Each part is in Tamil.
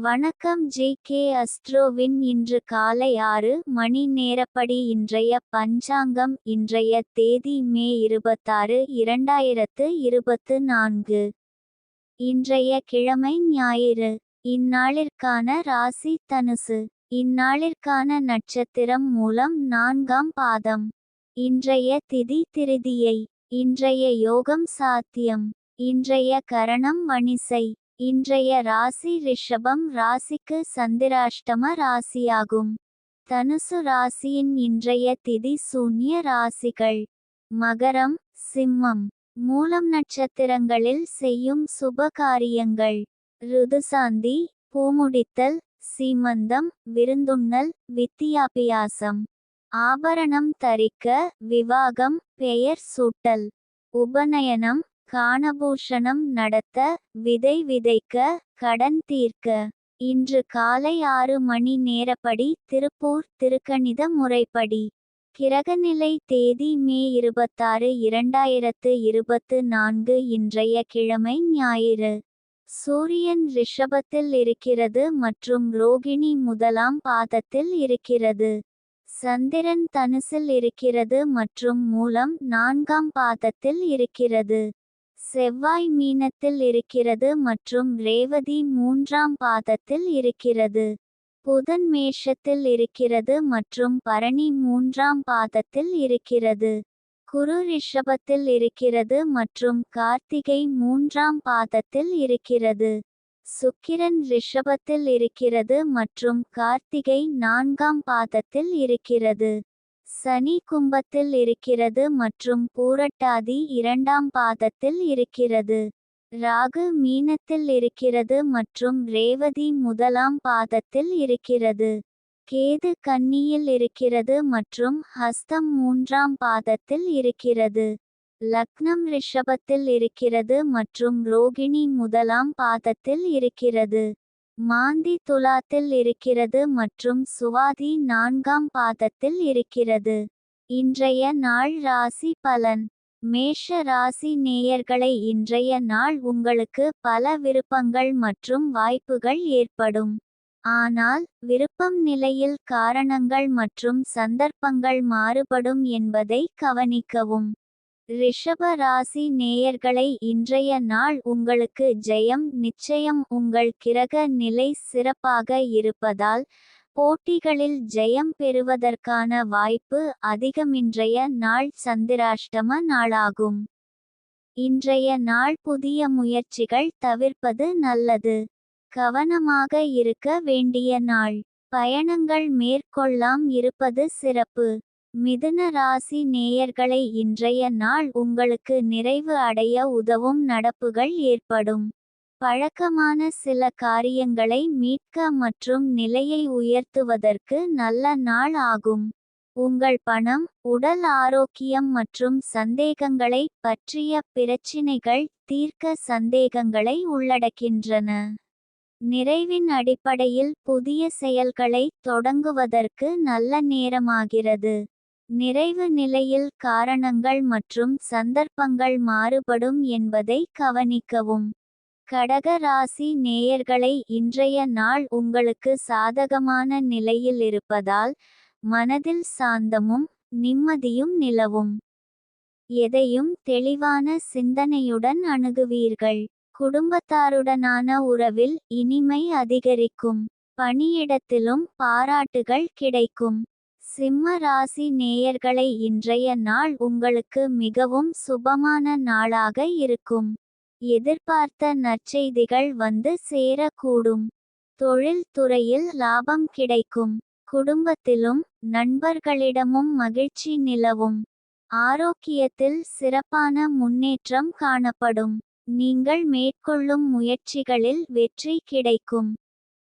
வணக்கம் ஜே கே அஸ்ட்ரோவின் இன்று காலை ஆறு மணி நேரப்படி இன்றைய பஞ்சாங்கம் இன்றைய தேதி மே இருபத்தாறு இரண்டாயிரத்து இருபத்து நான்கு. இன்றைய கிழமை ஞாயிறு. இந்நாளிற்கான ராசி தனுசு. இந்நாளிற்கான நட்சத்திரம் மூலம் நான்காம் பாதம். இன்றைய திதி திருதியை. இன்றைய யோகம் சாத்தியம். இன்றைய கரணம் வணிசை. இன்றைய ராசி ரிஷபம் ராசிக்கு சந்திராஷ்டம ராசியாகும். தனுசு ராசியின் இன்றைய திதி சூன்ய ராசிகள். மகரம் சிம்மம். மூலம் நட்சத்திரங்களில் செய்யும் சுப காரியங்கள். ருதுசாந்தி பூமுடித்தல் சீமந்தம் விருந்துண்ணல் வித்தியாபியாசம். ஆபரணம் தரிக்க விவாகம் பெயர் சூட்டல். உபநயனம் காணபூஷணம் நடத்த விதை விதைக்க கடன் தீர்க்க. இன்று காலை ஆறு மணி நேரப்படி திருப்பூர் திருக்கணித முறைப்படி. கிரகநிலை தேதி மே இருபத்தாறு இரண்டாயிரத்து இருபத்து நான்கு இன்றைய கிழமை ஞாயிறு. சூரியன் ரிஷபத்தில் இருக்கிறது மற்றும் ரோகிணி முதலாம் பாதத்தில் இருக்கிறது. சந்திரன் தனுசில் இருக்கிறது மற்றும் மூலம் நான்காம் பாதத்தில் இருக்கிறது. செவ்வாய் மீனத்தில் இருக்கிறது மற்றும் ரேவதி மூன்றாம் பாதத்தில் இருக்கிறது. புதன் மேஷத்தில் இருக்கிறது மற்றும் பரணி மூன்றாம் பாதத்தில் இருக்கிறது. குரு ரிஷபத்தில் இருக்கிறது மற்றும் கார்த்திகை மூன்றாம் பாதத்தில் இருக்கிறது. சுக்கிரன் ரிஷபத்தில் இருக்கிறது மற்றும் கார்த்திகை நான்காம் பாதத்தில் இருக்கிறது. சனி கும்பத்தில் இருக்கிறது மற்றும் பூரட்டாதி இரண்டாம் பாதத்தில் இருக்கிறது. ராகு மீனத்தில் இருக்கிறது மற்றும் ரேவதி முதலாம் பாதத்தில் இருக்கிறது. கேது கன்னியில் இருக்கிறது மற்றும் ஹஸ்தம் மூன்றாம் பாதத்தில் இருக்கிறது. லக்னம் ரிஷபத்தில் இருக்கிறது மற்றும் ரோகிணி முதலாம் பாதத்தில் இருக்கிறது. மாந்தி துலாத்தில் இருக்கிறது மற்றும் சுவாதி நான்காம் பாதத்தில் இருக்கிறது. இன்றைய நாள் ராசி பலன். மேஷ ராசி நேயர்களை இன்றைய நாள் உங்களுக்கு பல விருப்பங்கள் மற்றும் வாய்ப்புகள் ஏற்படும். ஆனால் விருப்பம் நிலையில் காரணங்கள் மற்றும் சந்தர்ப்பங்கள் மாறுபடும் என்பதை கவனிக்கவும். ரிஷப ராசி நேயர்களை இன்றைய நாள் உங்களுக்கு ஜெயம் நிச்சயம் உங்கள் கிரக நிலை சிறப்பாக இருப்பதால் போட்டிகளில் ஜெயம் பெறுவதற்கான வாய்ப்பு அதிகமின்றைய நாள் சந்திராஷ்டம நாளாகும். இன்றைய நாள் புதிய முயற்சிகள் தவிர்ப்பது நல்லது. கவனமாக இருக்க வேண்டிய நாள். பயணங்கள் மேற்கொள்ளாம் இருப்பது சிறப்பு. மிதுன ராசி நேயர்களை இன்றைய நாள் உங்களுக்கு நிறைவு அடைய உதவும் நடப்புகள் ஏற்படும். பழக்கமான சில காரியங்களை மீட்க மற்றும் நிலையை உயர்த்துவதற்கு நல்ல நாள் ஆகும். உங்கள் பணம் உடல் ஆரோக்கியம் மற்றும் சந்தேகங்களை பற்றிய பிரச்சினைகள் தீர்க்க சந்தேகங்களை உள்ளடக்கின்றன. நிறைவின் அடிப்படையில் புதிய செயல்களை தொடங்குவதற்கு நல்ல நேரமாகிறது. நிறைவு நிலையில் காரணங்கள் மற்றும் சந்தர்ப்பங்கள் மாறுபடும் என்பதை கவனிக்கவும். கடக ராசி நேயர்களை இன்றைய நாள் உங்களுக்கு சாதகமான நிலையில் இருப்பதால் மனதில் சாந்தமும் நிம்மதியும் நிலவும். எதையும் தெளிவான சிந்தனையுடன் அணுகுவீர்கள். குடும்பத்தாருடனான உறவில் இனிமை அதிகரிக்கும். பணியிடத்திலும் பாராட்டுகள் கிடைக்கும். சிம்ம ராசி நேயர்களை இன்றைய நாள் உங்களுக்கு மிகவும் சுபமான நாளாக இருக்கும். எதிர்பார்த்த நற்செய்திகள் வந்து சேரக்கூடும். தொழில் துறையில் லாபம் கிடைக்கும். குடும்பத்திலும் நண்பர்களிடமும் மகிழ்ச்சி நிலவும். ஆரோக்கியத்தில் சிறப்பான முன்னேற்றம் காணப்படும். நீங்கள் மேற்கொள்ளும் முயற்சிகளில் வெற்றி கிடைக்கும்.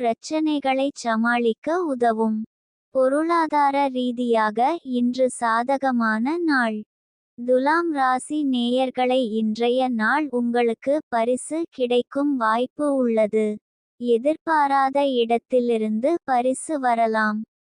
பிரச்சனைகளை சமாளிக்க உதவும். பொருளாதார ரீதியாக இன்று சாதகமான நாள். துலாம் ராசி நேயர்களை இன்றைய நாள் உங்களுக்கு பரிசு கிடைக்கும் வாய்ப்பு உள்ளது. எதிர்பாராத இடத்திலிருந்து பரிசு வரலாம்.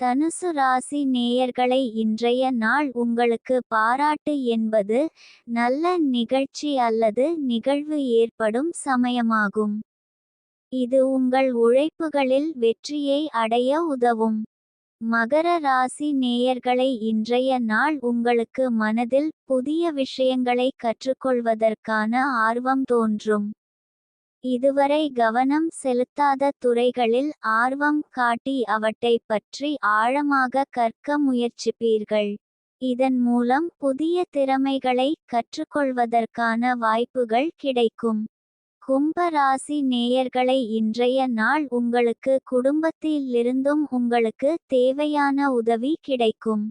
தனுசு ராசி நேயர்களை இன்றைய நாள் உங்களுக்கு பாராட்டு என்பது நல்ல நிகழ்ச்சி அல்லது நிகழ்வு ஏற்படும் சமயமாகும். இது உங்கள் உழைப்புகளில் வெற்றியை அடைய உதவும். மகர ராசி நேயர்களை இன்றைய நாள் உங்களுக்கு மனதில் புதிய விஷயங்களை கற்றுக்கொள்வதற்கான ஆர்வம் தோன்றும். இதுவரை கவனம் செலுத்தாத துறைகளில் ஆர்வம் காட்டி அவற்றை பற்றி ஆழமாக கற்க முயற்சிப்பீர்கள். இதன் மூலம் புதிய திறமைகளை கற்றுக்கொள்வதற்கான வாய்ப்புகள் கிடைக்கும். கும்பராசி நேயர்களை இன்றைய நாள் உங்களுக்கு குடும்பத்திலிருந்தும் உங்களுக்கு தேவையான உதவி கிடைக்கும்.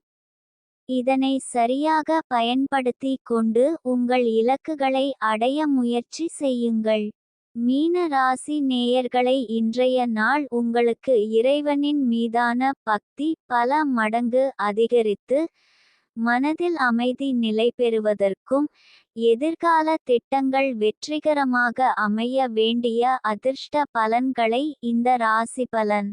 இதனை சரியாக பயன்படுத்தி கொண்டு உங்கள் இலக்குகளை அடைய முயற்சி செய்யுங்கள். மீன ராசி நேயர்களை இன்றைய நாள் உங்களுக்கு இறைவனின் மீதான பக்தி பல மடங்கு அதிகரித்து மனதில் அமைதி நிலை பெறுவதற்கும் எதிர்கால திட்டங்கள் வெற்றிகரமாக அமைய வேண்டிய அதிர்ஷ்ட பலன்களை இந்த ராசி பலன்.